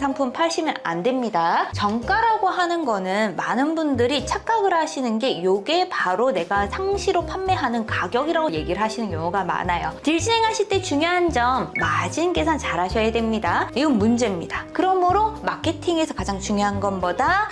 상품 파시면 안 됩니다. 정가라고 하는 거는 많은 분들이 착각을 하시는 게 요게 바로 내가 상시로 판매하는 가격이라고 얘기를 하시는 경우가 많아요. 딜 진행하실 때 중요한 점 마진 계산 잘 하셔야 됩니다. 이건 문제입니다. 그러므로 마케팅에서 가장 중요한 것보다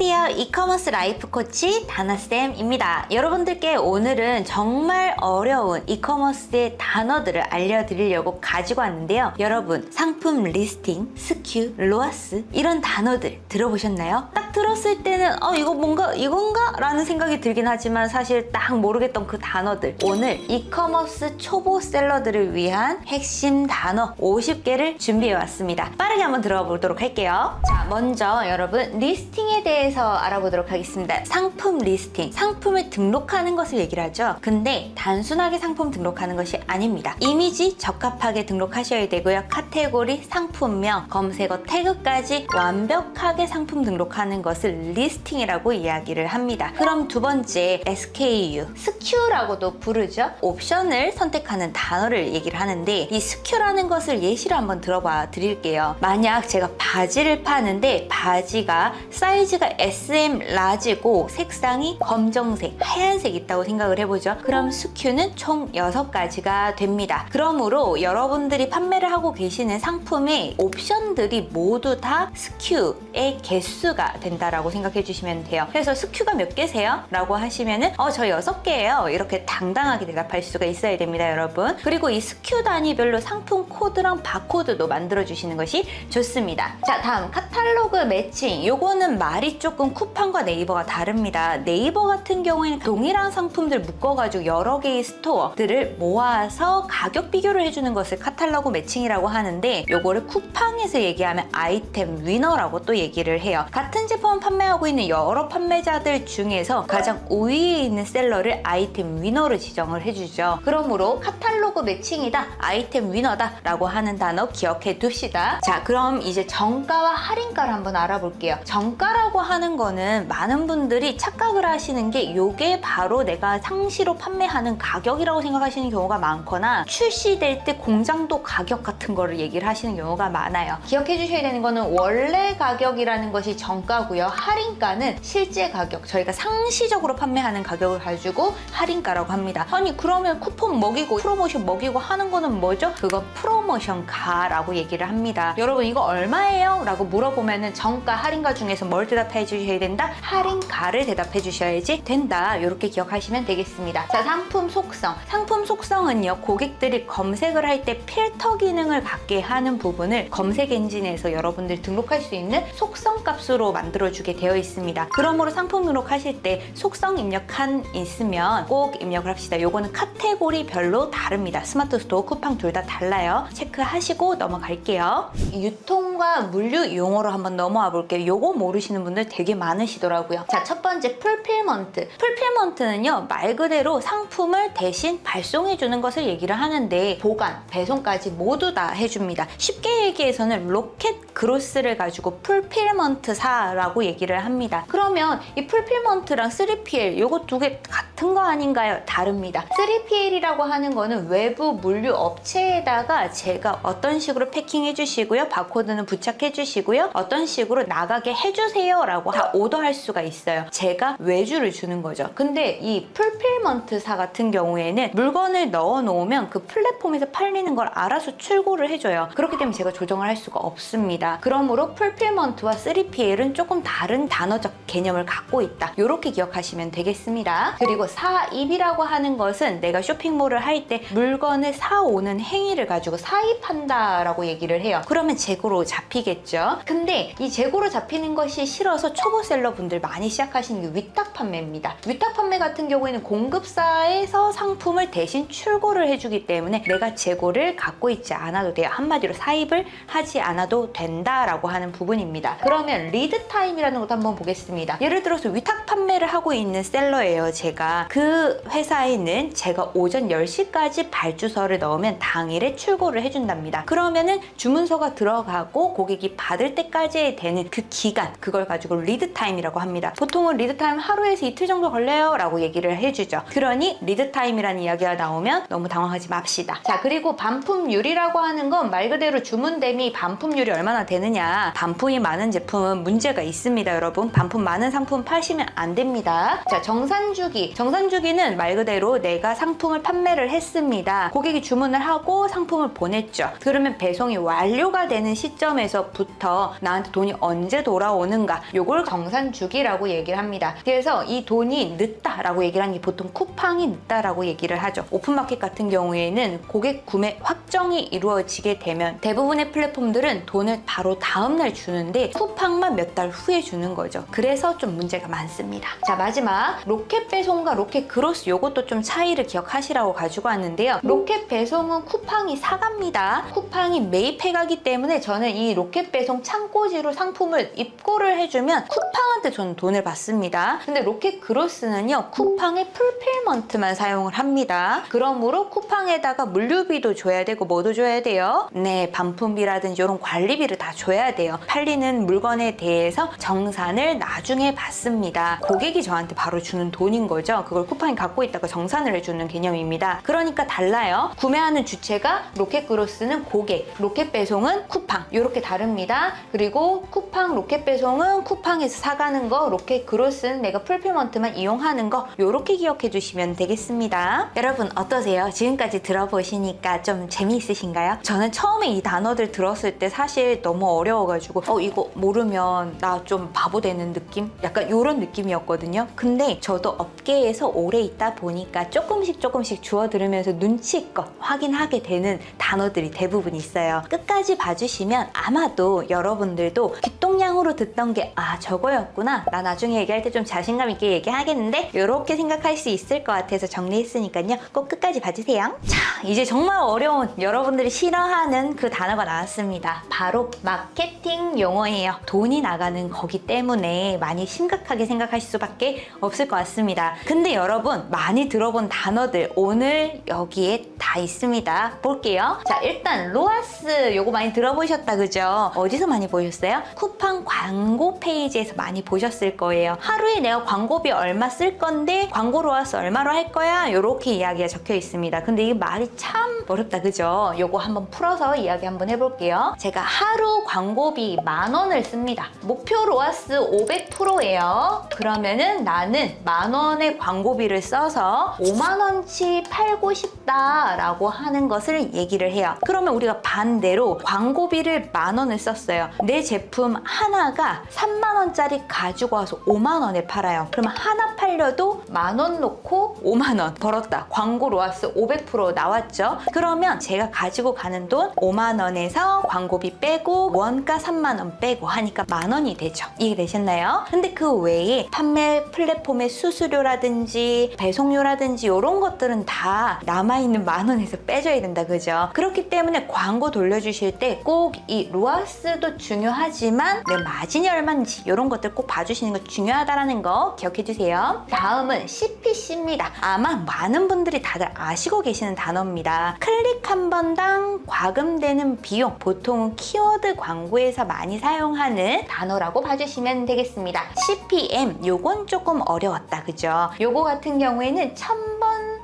안녕하세요. 이커머스 라이프 코치 다나쌤입니다. 여러분들께 오늘은 정말 어려운 이커머스의 단어들을 알려드리려고 가지고 왔는데요. 여러분, 상품 리스팅, 스큐, 로아스 이런 단어들 들어보셨나요? 딱 들었을 때는 어, 이거 뭔가 이건가? 라는 생각이 들긴 하지만 사실 딱 모르겠던 그 단어들 오늘 이커머스 초보 셀러들을 위한 핵심 단어 50개를 준비해 왔습니다. 빠르게 한번 들어가 보도록 할게요. 자, 먼저 여러분 리스팅에 대해 서 알아보도록 하겠습니다. 상품 리스팅, 상품을 등록하는 것을 얘기를 하죠. 근데 단순하게 상품 등록하는 것이 아닙니다. 이미지 적합하게 등록하셔야 되고요. 카테고리, 상품명, 검색어 태그까지 완벽하게 상품 등록하는 것을 리스팅이라고 이야기를 합니다. 그럼 두 번째 SKU, 스큐라고도 부르죠. 옵션을 선택하는 단어를 얘기를 하는데 이 스큐라는 것을 예시로 한번 들어봐 드릴게요. 만약 제가 바지를 파는데 바지가 사이즈가 SM 라지고 색상이 검정색, 하얀색 있다고 생각을 해보죠. 그럼 스큐는 총 6가지가 됩니다. 그러므로 여러분들이 판매를 하고 계시는 상품의 옵션들이 모두 다 스큐의 개수가 된다라고 생각해 주시면 돼요. 그래서 스큐가 몇 개세요? 라고 하시면은 어, 저 6개예요. 이렇게 당당하게 대답할 수가 있어야 됩니다, 여러분. 그리고 이 스큐 단위별로 상품 코드랑 바코드도 만들어 주시는 것이 좋습니다. 자, 다음 카탈로그 매칭. 요거는 말이 조금 쿠팡과 네이버가 다릅니다. 네이버 같은 경우에는 동일한 상품들 묶어가지고 여러 개의 스토어들을 모아서 가격 비교를 해주는 것을 카탈로그 매칭이라고 하는데 요거를 쿠팡에서 얘기하면 아이템 위너라고 또 얘기를 해요. 같은 제품을 판매하고 있는 여러 판매자들 중에서 가장 우위에 있는 셀러를 아이템 위너로 지정을 해주죠. 그러므로 카탈로그 매칭이다, 아이템 위너다 라고 하는 단어 기억해 둡시다. 자, 그럼 이제 정가와 할인가를 한번 알아볼게요. 정가라고 하는 거는 많은 분들이 착각을 하시는 게 요게 바로 내가 상시로 판매하는 가격이라고 생각하시는 경우가 많거나 출시될 때 공장도 가격 같은 거를 얘기를 하시는 경우가 많아요. 기억해 주셔야 되는 거는 원래 가격이라는 것이 정가고요. 할인가는 실제 가격, 저희가 상시적으로 판매하는 가격을 가지고 할인가라고 합니다. 아니 그러면 쿠폰 먹이고 프로모션 먹이고 하는 거는 뭐죠? 그거 프로모션 가라고 얘기를 합니다. 여러분 이거 얼마예요? 라고 물어보면은 정가 할인가 중에서 뭘 대답해 주셔야 된다? 할인가를 대답해 주셔야지 된다. 이렇게 기억하시면 되겠습니다. 자 상품 속성. 상품 속성은요 고객들이 검색을 할 때 필터 기능을 갖게 하는 부분을 검색 엔진에서 여러분들 등록할 수 있는 속성 값으로 만들어 주게 되어 있습니다. 그러므로 상품 등록하실 때 속성 입력한 있으면 꼭 입력을 합시다. 요거는 카테고리별로 다릅니다. 스마트 스토어, 쿠팡 둘 다 달라요. 체크하시고 넘어갈게요. 유통과 물류 용어로 한번 넘어와 볼게요. 요거 모르시는 분들 되게 많으시더라고요. 자, 첫 번째 풀필먼트. 풀필먼트는요, 말 그대로 상품을 대신 발송해 주는 것을 얘기를 하는데 보관, 배송까지 모두 다 해줍니다. 쉽게 얘기해서는 로켓 그로스를 가지고 풀필먼트사라고 얘기를 합니다. 그러면 이 풀필먼트랑 3PL 요거 두 개 같은 거 아닌가요? 다릅니다. 3PL이라고 하는 거는 외부 물류 업체에다가 제가 어떤 식으로 패킹해 주시고요. 바코드는 부착해 주시고요. 어떤 식으로 나가게 해주세요 라고 다 오더할 수가 있어요. 제가 외주를 주는 거죠. 근데 이 풀필먼트사 같은 경우에는 물건을 넣어 놓으면 그 플랫폼에서 팔리는 걸 알아서 출고를 해줘요. 그렇기 때문에 제가 조정을 할 수가 없습니다. 그러므로 풀필먼트와 3PL은 조금 다른 단어적 개념을 갖고 있다. 이렇게 기억하시면 되겠습니다. 그리고 사입이라고 하는 것은 내가 쇼핑몰을 할 때 물건을 사오는 행위를 가지고 사입한다라고 얘기를 해요. 그러면 재고로 잡히겠죠. 근데 이 재고로 잡히는 것이 싫어서 초보셀러 분들 많이 시작하시는 게 위탁 판매입니다. 위탁 판매 같은 경우에는 공급사에서 상품을 대신 출고를 해주기 때문에 내가 재고를 갖고 있지 않아도 돼요. 한마디로 사입을 하지 않아도 된다라고 하는 부분입니다. 그러면 리드 타임이라는 것도 한번 보겠습니다. 예를 들어서 위탁 판매를 하고 있는 셀러예요. 제가 그 회사에는 제가 오전 10시까지 발주서를 넣으면 당일에 출고를 해준답니다. 그러면은 주문서가 들어가고 고객이 받을 때까지 되는 그 기간 그걸 가지고 이걸 리드 타임이라고 합니다. 보통은 리드 타임 하루에서 이틀 정도 걸려요 라고 얘기를 해주죠. 그러니 리드 타임이라는 이야기가 나오면 너무 당황하지 맙시다. 자 그리고 반품률이라고 하는 건 말 그대로 주문 대비 반품률이 얼마나 되느냐 반품이 많은 제품은 문제가 있습니다 여러분 반품 많은 상품 파시면 안 됩니다 자 정산주기 정산주기는 말 그대로 내가 상품을 판매를 했습니다 고객이 주문을 하고 상품을 보냈죠 그러면 배송이 완료가 되는 시점에서부터 나한테 돈이 언제 돌아오는가 요걸 정산주기라고 얘기를 합니다 그래서 이 돈이 늦다라고 얘기를 하는 게 보통 쿠팡이 늦다라고 얘기를 하죠 오픈마켓 같은 경우에는 고객 구매 확정이 이루어지게 되면 대부분의 플랫폼들은 돈을 바로 다음날 주는데 쿠팡만 몇 달 후에 주는 거죠. 그래서 좀 문제가 많습니다. 자 마지막 로켓 배송과 로켓 그로스 요것도 좀 차이를 기억하시라고 가지고 왔는데요. 로켓 배송은 쿠팡이 사갑니다. 쿠팡이 매입해가기 때문에 저는 이 로켓 배송 창고지로 상품을 입고를 해주면 쿠팡한테 저는 돈을 받습니다. 근데 로켓 그로스는요 쿠팡의 풀필먼트만 사용을 합니다. 그러므로 쿠팡에다가 물류비도 줘야 되고 뭐도 줘야 돼요? 네, 반품비라든지 이런 관리비를 다 줘야 돼요. 팔리는 물건에 대해서 정산을 나중에 받습니다. 고객이 저한테 바로 주는 돈인 거죠. 그걸 쿠팡이 갖고 있다가 정산을 해주는 개념입니다. 그러니까 달라요. 구매하는 주체가 로켓그로스는 고객, 로켓 배송은 쿠팡 이렇게 다릅니다. 그리고 쿠팡 로켓 배송은 쿠팡 에서 사가는 거, 로켓 그로스는 내가 풀필먼트만 이용하는 거 이렇게 기억해 주시면 되겠습니다. 여러분 어떠세요? 지금까지 들어보시니까 좀 재미있으신가요? 저는 처음에 이 단어들 들었을 때 사실 너무 어려워가지고 어 이거 모르면 나 좀 바보 되는 느낌? 약간 이런 느낌이었거든요. 근데 저도 업계에서 오래 있다 보니까 조금씩 조금씩 주워 들으면서 눈치껏 확인하게 되는 단어들이 대부분 있어요. 끝까지 봐주시면 아마도 여러분들도 귓동냥으로 듣던 게 아 저거였구나. 나 나중에 얘기할 때 좀 자신감 있게 얘기하겠는데 이렇게 생각할 수 있을 것 같아서 정리했으니까요. 꼭 끝까지 봐주세요. 자 이제 정말 어려운 여러분들이 싫어하는 그 단어가 나왔습니다. 바로 마케팅 용어예요. 돈이 나가는 거기 때문에 많이 심각하게 생각하실 수밖에 없을 것 같습니다. 근데 여러분 많이 들어본 단어들 오늘 여기에 다 있습니다. 볼게요. 자 일단 로아스 요거 많이 들어보셨다 그죠? 어디서 많이 보셨어요? 쿠팡 광고 페이지 에서 많이 보셨을 거예요. 하루에 내가 광고비 얼마 쓸 건데 광고 로아스 얼마로 할 거야? 요렇게 이야기가 적혀 있습니다. 근데 이 말이 참 어렵다 그죠? 요거 한번 풀어서 이야기 한번 해볼게요. 제가 하루 광고비 만 원을 씁니다. 목표 로아스 500%예요. 그러면은 나는 만 원의 광고비를 써서 5만 원치 팔고 싶다라고 하는 것을 얘기를 해요. 그러면 우리가 반대로 광고비를 만 원을 썼어요. 내 제품 하나가 3만 원짜리 가지고 와서 5만 원에 팔아요. 그러면 하나 팔려도 만 원 놓고 5만 원 벌었다. 광고 로아스 500% 나왔죠. 그러면 제가 가지고 가는 돈 5만 원에서 광고비 빼고 원가 3만 원 빼고 하니까 만 원이 되죠. 이해되셨나요? 근데 그 외에 판매 플랫폼의 수수료라든지 배송료라든지 이런 것들은 다 남아있는 만 원에서 빼줘야 된다. 그죠? 그렇기 때문에 광고 돌려주실 때 꼭 이 로아스도 중요하지만 내 마진이 얼마인지 이런 것들 꼭 봐주시는 거 중요하다라는 거 기억해 주세요. 다음은 CPC입니다. 아마 많은 분들이 다들 아시고 계시는 단어입니다. 클릭 한 번당 과금되는 비용, 보통 키워드 광고에서 많이 사용하는 단어라고 봐주시면 되겠습니다. CPM, 요건 조금 어려웠다, 그죠? 요거 같은 경우에는 1000번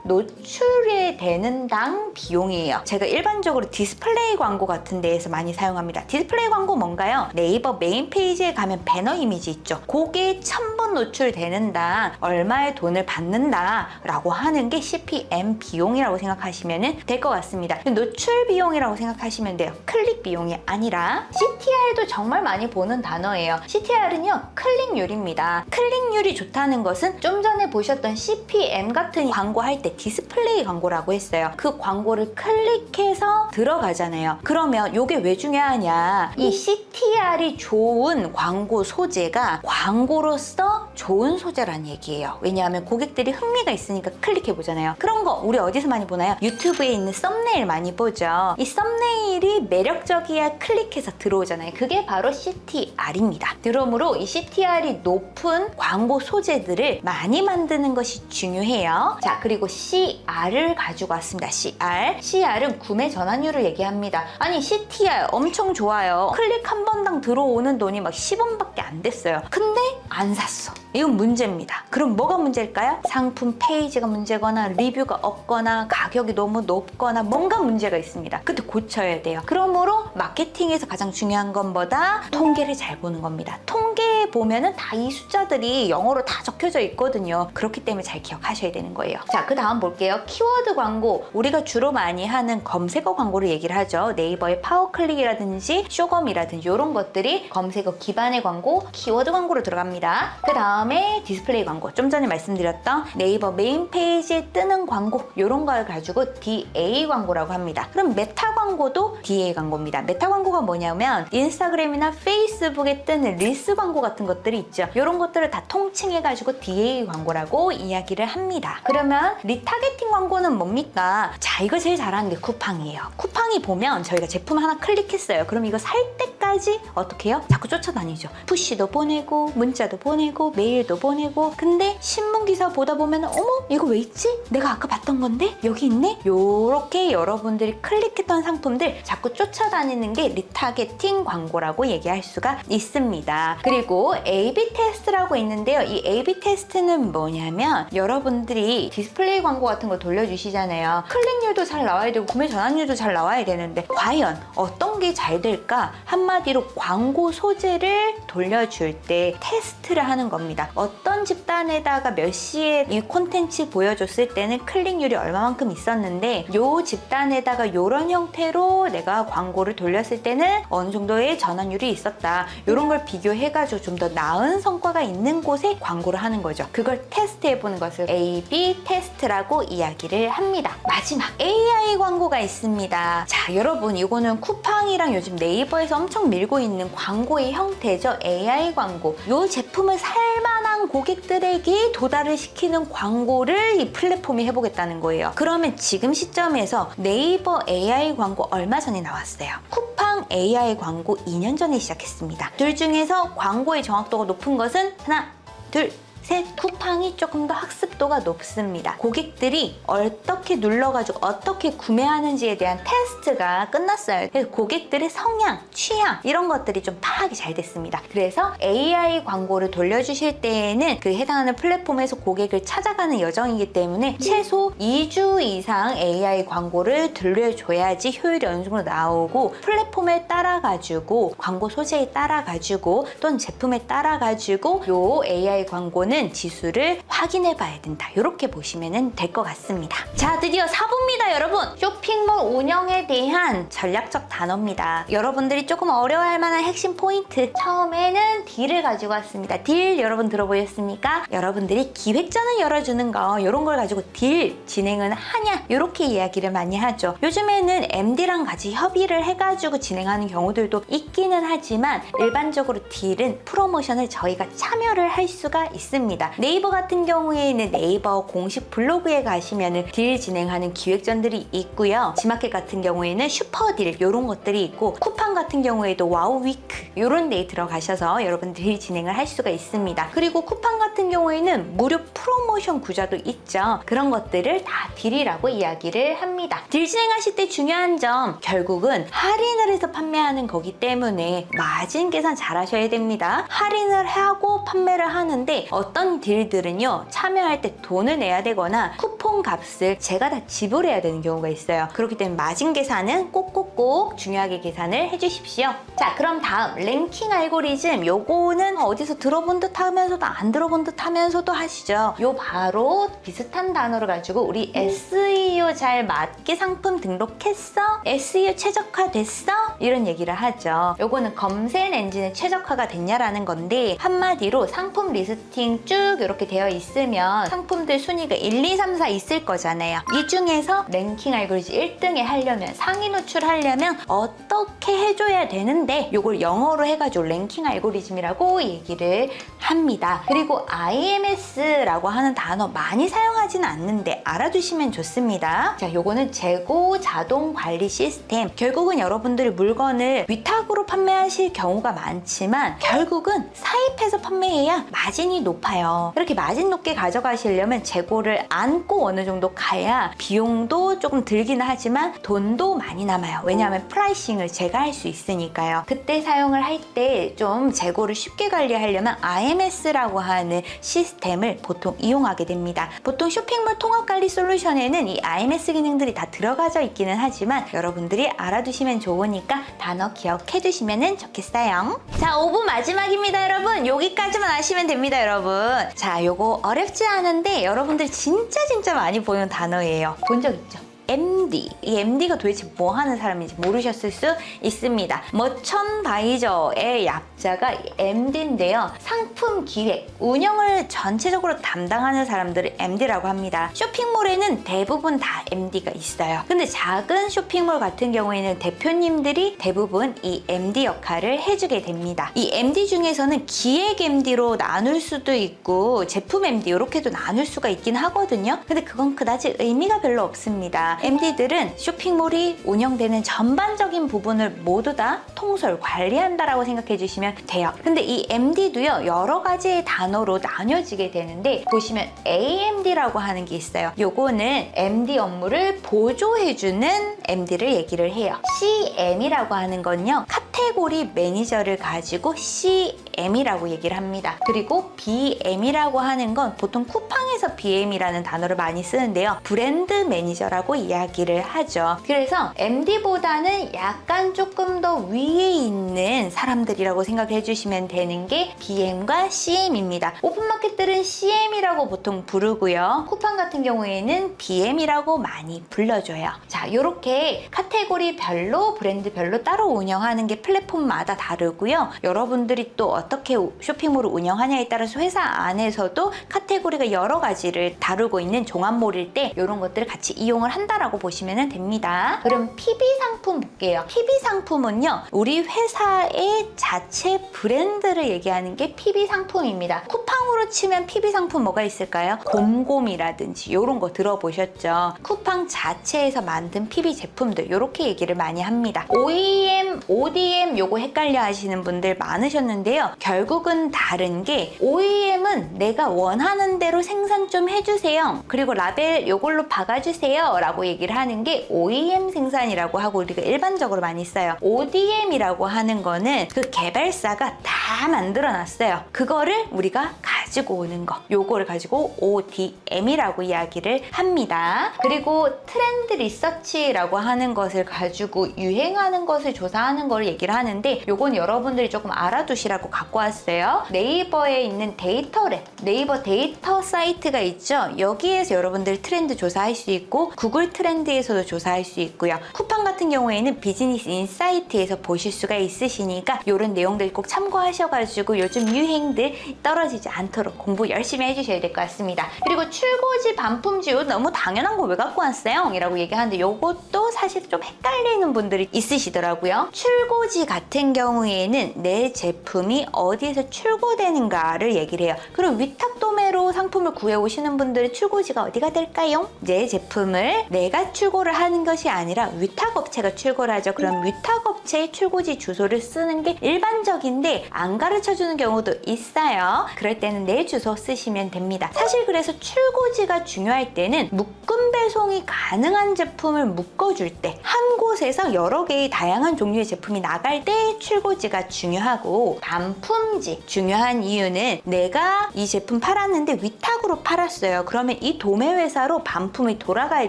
노출이 되는 당 비용이에요. 제가 일반적으로 디스플레이 광고 같은 데에서 많이 사용합니다. 디스플레이 광고 뭔가요? 네이버 메인 페이지에 가면 배너 이미지 있죠. 그게 1000번 노출되는 당 얼마의 돈을 받는다 라고 하는 게 CPM 비용이라고 생각하시면 될 것 같습니다. 노출 비용이라고 생각하시면 돼요. 클릭 비용이 아니라 CTR도 정말 많이 보는 단어예요. CTR은요, 클릭률입니다. 클릭률이 좋다는 것은 좀 전에 보셨던 CPM 같은 광고 할 때 디스플레이 광고라고 했어요. 그 광고를 클릭해서 들어가잖아요. 그러면 이게 왜 중요하냐? 이 CTR이 좋은 광고 소재가 광고로서 좋은 소재란 얘기예요. 왜냐하면 고객들이 흥미가 있으니까 클릭해 보잖아요. 그런 거 우리 어디서 많이 보나요? 유튜브에 있는 썸네일 많이 보죠. 이 썸네일이 매력적이야 클릭해서 들어오잖아요. 그게 바로 CTR입니다. 그러므로 이 CTR이 높은 광고 소재들을 많이 만드는 것이 중요해요. 자, 그리고 CR을 가지고 왔습니다. CR. CR은 구매 전환율을 얘기합니다. 아니, CTR 엄청 좋아요. 클릭 한 번당 들어오는 돈이 막 10원밖에 안 됐어요. 근데 안 샀어. 이건 문제입니다. 그럼 뭐가 문제일까요? 상품 페이지가 문제거나 리뷰가 없거나 가격이 너무 높거나 뭔가 문제가 있습니다. 그때 고쳐야 돼요. 그러므로 마케팅에서 가장 중요한 것보다 통계를 잘 보는 겁니다. 통계에 보면은 다 이 숫자들이 영어로 다 적혀져 있거든요. 그렇기 때문에 잘 기억하셔야 되는 거예요. 자, 그 다음 볼게요. 키워드 광고. 우리가 주로 많이 하는 검색어 광고를 얘기를 하죠. 네이버의 파워클릭이라든지 쇼검이라든지 이런 것들이 검색어 기반의 광고, 키워드 광고로 들어갑니다. 그 다음에 디스플레이 광고. 좀 전에 말씀드렸던 네이버 메인 페이지에 뜨는 광고 이런 걸 가지고 DA 광고라고 합니다. 그럼 메타 광고도 DA 광고입니다. 메타 광고가 뭐냐면 인스타그램이나 페이스북에 뜨는 릴스 광고 같은 것들이 있죠. 이런 것들을 다 통칭해가지고 DA 광고라고 이야기를 합니다. 그러면 리타게팅 광고는 뭡니까? 자, 이거 제일 잘하는 게 쿠팡이에요. 쿠팡이 보면 저희가 제품 하나 클릭했어요. 그럼 이거 살 때까 지 어떻게 해요? 자꾸 쫓아다니죠. 푸시도 보내고, 문자도 보내고, 메일도 보내고. 근데 신문 기사 보다 보면 어머, 이거 왜 있지? 내가 아까 봤던 건데? 여기 있네? 요렇게 여러분들이 클릭했던 상품들 자꾸 쫓아다니는 게 리타게팅 광고라고 얘기할 수가 있습니다. 그리고 A-B 테스트라고 있는데요. 이 A-B 테스트는 뭐냐면 여러분들이 디스플레이 광고 같은 거 돌려주시잖아요. 클릭률도 잘 나와야 되고 구매 전환율도 잘 나와야 되는데 과연 어떤 게 잘 될까? 한마디 로 광고 소재를 돌려줄 때 테스트를 하는 겁니다. 어떤 집단에다가 몇 시에 이 콘텐츠 보여줬을 때는 클릭률이 얼마만큼 있었는데 요 집단에다가 이런 형태로 내가 광고를 돌렸을 때는 어느 정도의 전환율이 있었다. 이런 걸 비교해가지고 좀 더 나은 성과가 있는 곳에 광고를 하는 거죠. 그걸 테스트해보는 것을 A-B 테스트라고 이야기를 합니다. 마지막 AI 광고가 있습니다. 자, 여러분 이거는 쿠팡이랑 요즘 네이버에서 엄청 밀고 있는 광고의 형태죠. AI 광고. 이 제품을 살만한 고객들에게 도달을 시키는 광고를 이 플랫폼이 해보겠다는 거예요. 그러면 지금 시점에서 네이버 AI 광고 얼마 전에 나왔어요. 쿠팡 AI 광고 2년 전에 시작했습니다. 둘 중에서 광고의 정확도가 높은 것은 하나, 둘, 셋 쿠팡이 조금 더 학습도가 높습니다. 고객들이 어떻게 눌러가지고 어떻게 구매하는지에 대한 테스트가 끝났어요. 그래서 고객들의 성향, 취향 이런 것들이 좀 파악이 잘 됐습니다. 그래서 AI 광고를 돌려주실 때에는 그 해당하는 플랫폼에서 고객을 찾아가는 여정이기 때문에 최소 2주 이상 AI 광고를 들려줘야지 효율이 어느 정도 나오고 플랫폼에 따라가지고 광고 소재에 따라가지고 또는 제품에 따라가지고 요 AI 광고는 지수를 확인해 봐야 된다. 이렇게 보시면 될 것 같습니다. 자, 드디어 4부입니다, 여러분. 쇼핑몰 운영에 대한 전략적 단어입니다. 여러분들이 조금 어려워할 만한 핵심 포인트. 처음에는 딜을 가지고 왔습니다. 딜 여러분 들어보셨습니까? 여러분들이 기획전을 열어주는 거 이런 걸 가지고 딜 진행은 하냐 이렇게 이야기를 많이 하죠. 요즘에는 MD랑 같이 협의를 해가지고 진행하는 경우들도 있기는 하지만 일반적으로 딜은 프로모션을 저희가 참여를 할 수가 있습니다. 네이버 같은 경우에는 네이버 공식 블로그에 가시면은 딜 진행하는 기획전들이 있고요. 지마켓 같은 경우에는 슈퍼딜 이런 것들이 있고 쿠팡 같은 경우에도 와우 위크 이런 데에 들어가셔서 여러분들이 진행을 할 수가 있습니다. 그리고 쿠팡 같은 경우에는 무료 프로모션 구좌도 있죠. 그런 것들을 다 딜이라고 이야기를 합니다. 딜 진행하실 때 중요한 점 결국은 할인을 해서 판매하는 거기 때문에 마진 계산 잘 하셔야 됩니다. 할인을 하고 판매를 하는데 어떤 딜들은요 참여할 때 돈을 내야 되거나 쿠폰 값을 제가 다 지불해야 되는 경우가 있어요. 그렇기 때문에 마진 계산은 꼭꼭꼭 중요하게 계산을 해주십시오. 자 그럼 다음 랭킹 알고리즘 요거는 어디서 들어본 듯 하면서도 안 들어본 듯 하면서도 하시죠. 요 바로 비슷한 단어를 가지고 우리 SEO 잘 맞게 상품 등록했어? SEO 최적화 됐어? 이런 얘기를 하죠. 요거는 검색 엔진에 최적화가 됐냐라는 건데 한마디로 상품 리스팅 쭉 이렇게 되어 있으면 상품들 순위가 1, 2, 3, 4 있을 거잖아요. 이 중에서 랭킹 알고리즘 1등에 하려면 상위 노출하려면 어떻게 해줘야 되는데 요걸 영어로 해가지고 랭킹 알고리즘이라고 얘기를 합니다. 그리고 IMS라고 하는 단어 많이 사용하지는 않는데 알아두시면 좋습니다. 자, 요거는 재고 자동 관리 시스템. 결국은 여러분들이 물건을 위탁으로 판매하실 경우가 많지만 결국은 사입해서 판매해야 마진이 높아요. 이렇게 마진 높게 가져가시려면 재고를 안고 어느 정도 가야 비용도 조금 들기는 하지만 돈도 많이 남아요. 왜냐하면 프라이싱을 제가 할 수 있으니까요. 그때 사용을 할 때 좀 재고를 쉽게 관리하려면 IMS라고 하는 시스템을 보통 이용하게 됩니다. 보통 쇼핑몰 통합관리 솔루션에는 이 IMS 기능들이 다 들어가져 있기는 하지만 여러분들이 알아두시면 좋으니까 단어 기억해 두시면 좋겠어요. 자, 5분 마지막입니다, 여러분. 여기까지만 아시면 됩니다, 여러분. 자, 요거 어렵지 않은데 여러분들 진짜 진짜 많이 보는 단어예요. 본 적 있죠? MD. 이 MD가 도대체 뭐 하는 사람인지 모르셨을 수 있습니다. 머천 바이저의 약자가 MD인데요. 상품 기획, 운영을 전체적으로 담당하는 사람들을 MD라고 합니다. 쇼핑몰에는 대부분 다 MD가 있어요. 근데 작은 쇼핑몰 같은 경우에는 대표님들이 대부분 이 MD 역할을 해주게 됩니다. 이 MD 중에서는 기획 MD로 나눌 수도 있고 제품 MD 이렇게도 나눌 수가 있긴 하거든요. 근데 그건 그다지 의미가 별로 없습니다. MD들은 쇼핑몰이 운영되는 전반적인 부분을 모두 다 통솔 관리한다라고 생각해 주시면 돼요. 근데 이 MD도요 여러 가지의 단어로 나뉘어지게 되는데 보시면 AMD라고 하는 게 있어요. 요거는 MD 업무를 보조해주는 MD를 얘기를 해요. CM이라고 하는 건요 카테고리 매니저를 가지고 CM이라고 얘기를 합니다. 그리고 BM이라고 하는 건 보통 쿠팡에서 BM이라는 단어를 많이 쓰는데요. 브랜드 매니저라고 이야기를 하죠. 그래서 MD보다는 약간 조금 더 위에 있는 사람들이라고 생각해 주시면 되는 게 BM과 CM입니다. 오픈마켓들은 CM이라고 보통 부르고요. 쿠팡 같은 경우에는 BM이라고 많이 불러줘요. 자, 이렇게 카테고리별로 브랜드별로 따로 운영하는 게 플랫폼마다 다르고요. 여러분들이 또 어떻게 쇼핑몰을 운영하냐에 따라서 회사 안에서도 카테고리가 여러 가지를 다루고 있는 종합몰일 때 이런 것들을 같이 이용을 한다 라고 보시면 됩니다. 그럼 PB 상품 볼게요. PB 상품은요, 우리 회사의 자체 브랜드를 얘기하는 게 PB 상품입니다. 쿠팡으로 치면 PB 상품 뭐가 있을까요? 곰곰이라든지 이런 거 들어보셨죠? 쿠팡 자체에서 만든 PB 제품들 이렇게 얘기를 많이 합니다. OEM, ODM 요거 헷갈려 하시는 분들 많으셨는데요. 결국은 다른 게 OEM은 내가 원하는 대로 생산 좀 해주세요. 그리고 라벨 요걸로 박아주세요. 라고 얘기를 하는 게 OEM 생산이라고 하고 우리가 일반적으로 많이 써요. ODM이라고 하는 거는 그 개발사가 다 만들어 놨어요. 그거를 우리가 가지고 오는 거. 요거를 가지고 ODM이라고 이야기를 합니다. 그리고 트렌드 리서치라고 하는 것을 가지고 유행하는 것을 조사 하는 걸 얘기를 하는데 요건 여러분들이 조금 알아두시라고 갖고 왔어요. 네이버에 있는 데이터 랩, 네이버 데이터 사이트가 있죠. 여기에서 여러분들 트렌드 조사할 수 있고 구글 트렌드에서도 조사할 수 있고요. 쿠팡 같은 경우에는 비즈니스 인사이트에서 보실 수가 있으시니까 이런 내용들 꼭 참고하셔가지고 요즘 유행들 떨어지지 않도록 공부 열심히 해주셔야 될 것 같습니다. 그리고 출고지 반품지 요 너무 당연한 거 왜 갖고 왔어요? 이라고 얘기하는데 요것도 사실 좀 헷갈리는 분들이 있으시더라고요. 출고지 같은 경우에는 내 제품이 어디에서 출고되는가를 얘기를 해요. 그리고 위탁 도매로 상품을 구해 오시는 분들의 출고지가 어디가 될까요? 내 제품을 내가 출고를 하는 것이 아니라 위탁 업체가 출고를 하죠. 그럼 위탁 업체의 출고지 주소를 쓰는 게 일반적인데 안 가르쳐 주는 경우도 있어요. 그럴 때는 내 주소 쓰시면 됩니다. 사실 그래서 출고지가 중요할 때는 묶음 배송이 가능한 제품을 묶어줄 때 한 곳에서 여러 개의 다양한 종류의 제품이 나갈 때 출고지가 중요하고 반품지 중요한 이유는 내가 이 제품 팔았는데 위탁으로 팔았어요. 그러면 이 도매 회사로 반품이 돌아가야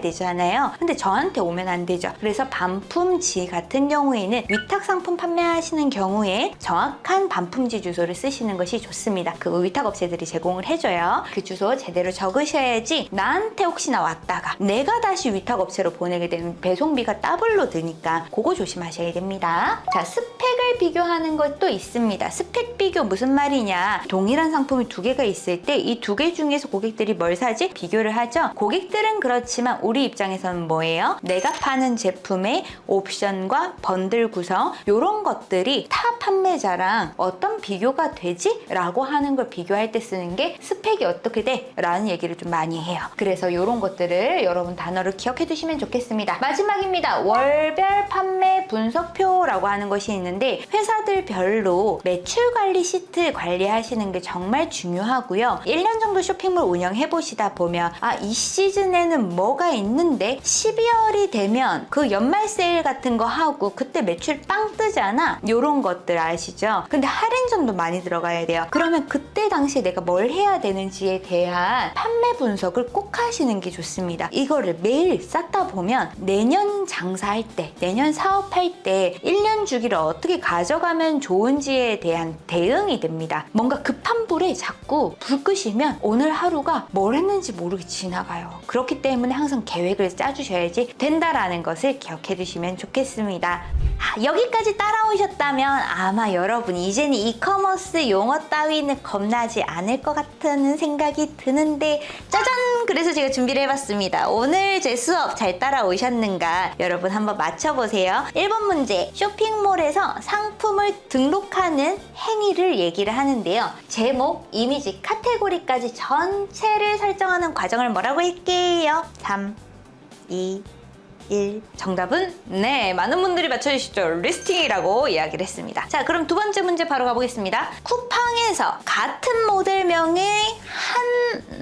되잖아요. 근데 저한테 오면 안 되죠. 그래서 반품지 같은 경우에는 위탁 상품 판매하시는 경우에 정확한 반품지 주소를 쓰시는 것이 좋습니다. 그 위탁 업체 업체들이 제공을 해줘요. 그 주소 제대로 적으셔야지 나한테 혹시나 왔다가 내가 다시 위탁 업체로 보내게 되면 배송비가 더블로 드니까 그거 조심하셔야 됩니다. 자, 스펙을 비교하는 것도 있습니다. 스펙 비교 무슨 말이냐? 동일한 상품이 두 개가 있을 때 이 두 개 중에서 고객들이 뭘 사지? 비교를 하죠. 고객들은 그렇지만 우리 입장에서는 뭐예요? 내가 파는 제품의 옵션과 번들 구성 이런 것들이 타 판매자랑 어떤 비교가 되지? 라고 하는 걸 비교할 때 쓰는 게 스펙이 어떻게 돼? 라는 얘기를 좀 많이 해요. 그래서 이런 것들을 여러분 단어를 기억해 두시면 좋겠습니다. 마지막입니다. 월별 판매 분석표라고 하는 것이 있는데 회사들별로 매출 관리 시트 관리하시는 게 정말 중요하고요. 1년 정도 쇼핑몰 운영해 보시다 보면 아 이 시즌에는 뭐가 있는데 12월이 되면 그 연말 세일 같은 거 하고 그때 매출 빵 뜨잖아. 요런 것들 아시죠? 근데 할인점도 많이 들어가야 돼요. 그러면 그때 당시에 내가 뭘 해야 되는지에 대한 판매 분석을 꼭 하시는 게 좋습니다. 이 거를 매일 쌓다 보면 내년 장사할 때, 내년 사업할 때 1년 주기를 어떻게 가져가면 좋은지에 대한 대응이 됩니다. 뭔가 급한 불에 자꾸 불 끄시면 오늘 하루가 뭘 했는지 모르게 지나가요. 그렇기 때문에 항상 계획을 짜주셔야지 된다라는 것을 기억해 두시면 좋겠습니다. 아, 여기까지 따라오셨다면 아마 여러분 이제는 이커머스 용어 따위는 겁나지 않을 것 같다는 생각이 드는데 짜잔! 그래서 제가 준비를 해봤습니다. 오늘 제 수업 잘 따라오셨는가 여러분 한번 맞춰보세요. 1번 문제 쇼핑몰에서 상품을 등록하는 행위를 얘기를 하는데요. 제목, 이미지, 카테고리까지 전체를 설정하는 과정을 뭐라고 할게요? 3, 2, 1. 정답은 네, 많은 분들이 맞춰주시죠. 리스팅이라고 이야기를 했습니다. 자, 그럼 두 번째 문제 바로 가보겠습니다. 쿠팡에서 같은 모델명의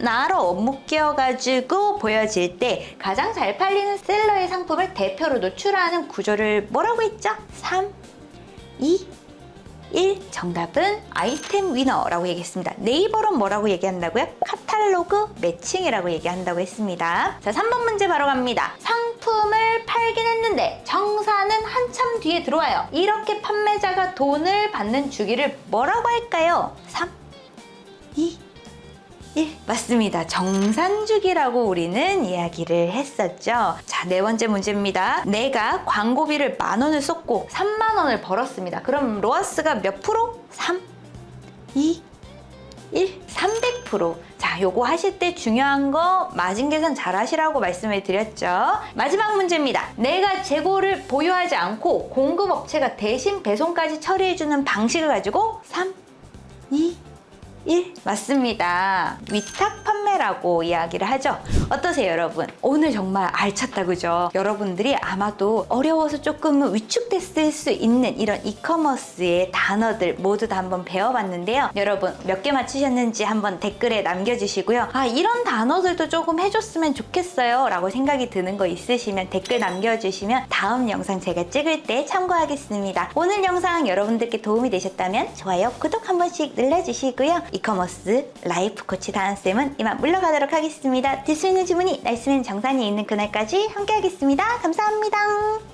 하나로 묶여가지고 보여질 때 가장 잘 팔리는 셀러의 상품을 대표로 노출하는 구조를 뭐라고 했죠? 3, 2, 1 정답은 아이템 위너라고 얘기했습니다. 네이버로 뭐라고 얘기한다고요? 카탈로그 매칭이라고 얘기한다고 했습니다. 자, 3번 문제 바로 갑니다. 상품을 팔긴 했는데 정사는 한참 뒤에 들어와요. 이렇게 판매자가 돈을 받는 주기를 뭐라고 할까요? 3, 2, 1. 맞습니다. 정산주기라고 우리는 이야기를 했었죠. 자, 네 번째 문제입니다. 내가 광고비를 만 원을 썼고 3만 원을 벌었습니다. 그럼 로아스가 몇 프로? 3, 2, 1, 300%. 자, 요거 하실 때 중요한 거 마진 계산 잘 하시라고 말씀을 드렸죠. 마지막 문제입니다. 내가 재고를 보유하지 않고 공급업체가 대신 배송까지 처리해주는 방식을 가지고 3, 2, 1 맞습니다. 위탁 판매라고 이야기를 하죠. 어떠세요, 여러분? 오늘 정말 알찼다, 그죠? 여러분들이 아마도 어려워서 조금은 위축됐을 수 있는 이런 이커머스의 단어들 모두 다 한번 배워봤는데요. 여러분, 몇 개 맞추셨는지 한번 댓글에 남겨주시고요. 아, 이런 단어들도 조금 해줬으면 좋겠어요. 라고 생각이 드는 거 있으시면 댓글 남겨주시면 다음 영상 제가 찍을 때 참고하겠습니다. 오늘 영상 여러분들께 도움이 되셨다면 좋아요, 구독 한 번씩 눌러주시고요. 이커머스 라이프 코치 다은쌤은 이만 물러가도록 하겠습니다. 들 수 있는 주문이 날 쓰면 정산이 있는 그날까지 함께 하겠습니다. 감사합니다.